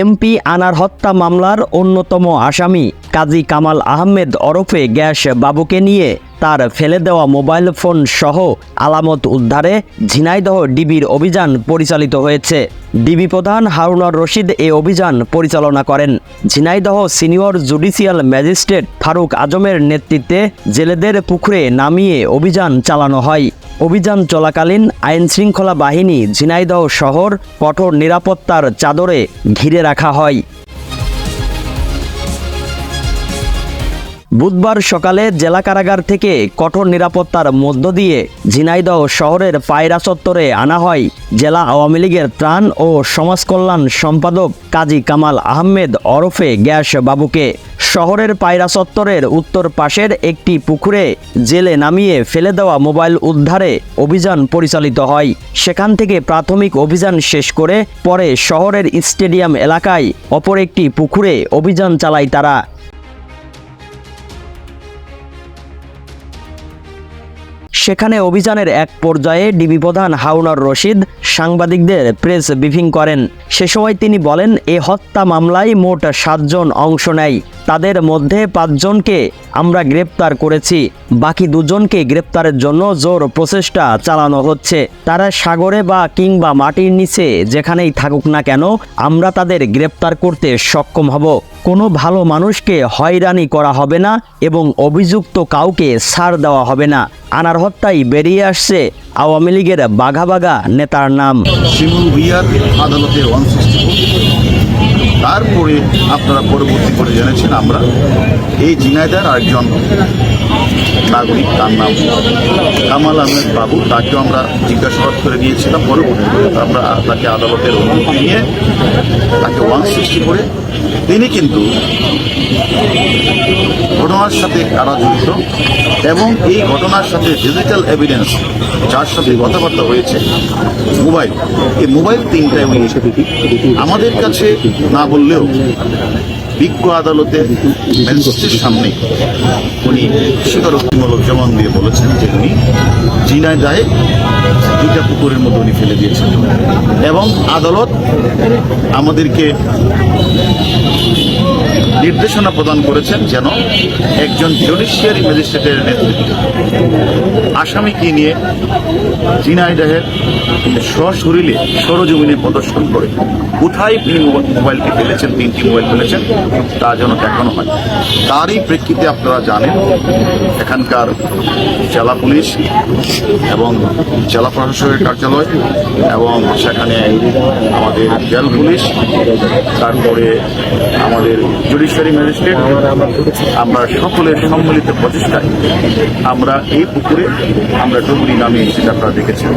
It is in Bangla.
এমপি আনার হত্যা মামলার অন্যতম আসামি কাজী কামাল আহমেদ ওরফে গ্যাস বাবুকে নিয়ে তার ফেলে দেওয়া মোবাইল ফোন সহ আলামত উদ্ধারে ঝিনাইদহ ডিবির অভিযান পরিচালিত হয়েছে। ডিবি প্রধান হারুনার রশিদ এ অভিযান পরিচালনা করেন। Jhenaidah senior judicial magistrate Faruk আজমের নেতৃত্বে জেলেদের পুকুরে নামিয়ে অভিযান চালানো হয়। অভিযান চলাকালীন আইন শৃঙ্খলা বাহিনী ঝিনাইদহ শহর কঠোর নিরাপত্তার চাদরে ঘিরে রাখা হয়। বুধবার সকালে জেলা কারাগার থেকে কঠোর নিরাপত্তার মধ্য দিয়ে ঝিনাইদহ শহরের পায়রা চত্বরে আনা হয় জেলা আওয়ামী লীগের ত্রাণ ও সমাজকল্যাণ সম্পাদক কাজী কামাল আহমেদ ওরফে গ্যাস বাবুকে। শহরের পায়রা চত্বরের উত্তর পাশের একটি পুকুরে জেলে নামিয়ে ফেলে দেওয়া মোবাইল উদ্ধারে অভিযান পরিচালিত হয়। সেখান থেকে প্রাথমিক অভিযান শেষ করে পরে শহরের স্টেডিয়াম এলাকায় অপর একটি পুকুরে অভিযান চালায় তারা। সেখানে অভিযানের এক পর্যায়ে ডিবি প্রধান হাউনার রশিদ সাংবাদিকদের প্রেস ব্রিফিং করেন। সে সময় তিনি বলেন, এ হত্যা মামলায় মোট সাতজন অংশ নেয়। তাদের মধ্যে পাঁচজনকে আমরা গ্রেপ্তার করেছি। বাকি দুজনকে গ্রেপ্তারের জন্য জোর প্রচেষ্টা চালানো হচ্ছে। তারা সাগরে বা কিংবা মাটির নিচে যেখানেই থাকুক না কেন, আমরা তাদের গ্রেপ্তার করতে সক্ষম হব। কোনো ভালো মানুষকে হয়রানি করা হবে না এবং অভিযুক্ত কাউকে ছাড় দেওয়া হবে না। আনার হত্যায় বেরিয়ে আসছে আওয়ামী লীগের বাঘা বাঘা নেতার নাম। তারপরে আপনারা পরবর্তী করে জেনেছেন আমরা এই জিনাইদার আরেকজন নাগরিক তার নাম কামাল আহমেদ বাবু। তাকেও আমরা জিজ্ঞাসাবাদ করে দিয়েছিলাম পরবর্তীতে আমরা তাকে আদালতের অনুমতি নিয়ে তাকে ওয়ান সিক্সটি করে তিনি কিন্তু ঘটনার সাথে কারা জড়িত এবং এই ঘটনার সাথে ডিজিটাল এভিডেন্স যার সাথে কথাবার্তা হয়েছে মোবাইল। এই মোবাইল তিনটাই উনি আমাদের কাছে না বললেও বিজ্ঞ আদালতে ম্যাজিস্ট্রেটের সামনে উনি স্বীকারোক্তিমূলক জবান দিয়ে বলেছেন যে উনি জিনায় দায়ে দুইটা পুকুরের মতো উনি ফেলে দিয়েছেন। এবং আদালত আমাদেরকে নির্দেশনা প্রদান করেছেন যেন একজন জুডিশিয়ারি ম্যাজিস্ট্রেটের নেতৃত্বে আসামিকে নিয়ে জিনাইদাহের সশরীরে সরজমিনে প্রদর্শন করে। কোথায় তিনি মোবাইলটি ফেলেছেন, তিনটি মোবাইল ফেলেছেন, তা যেন দেখানো হয়। তারই প্রেক্ষিতে আপনারা জানেন, এখানকার জেলা পুলিশ এবং জেলা প্রশাসনের কার্যালয় এবং সেখানে আমাদের জেল পুলিশ, তারপরে আমাদের জুডিশিয়ারি ম্যাজিস্ট্রেট আমরা সকলের সম্মিলিত প্রচেষ্টায় আমরা এই পুকুরে আমরা ডুবুরি নামিয়ে সেটা আপনারা দেখেছেন।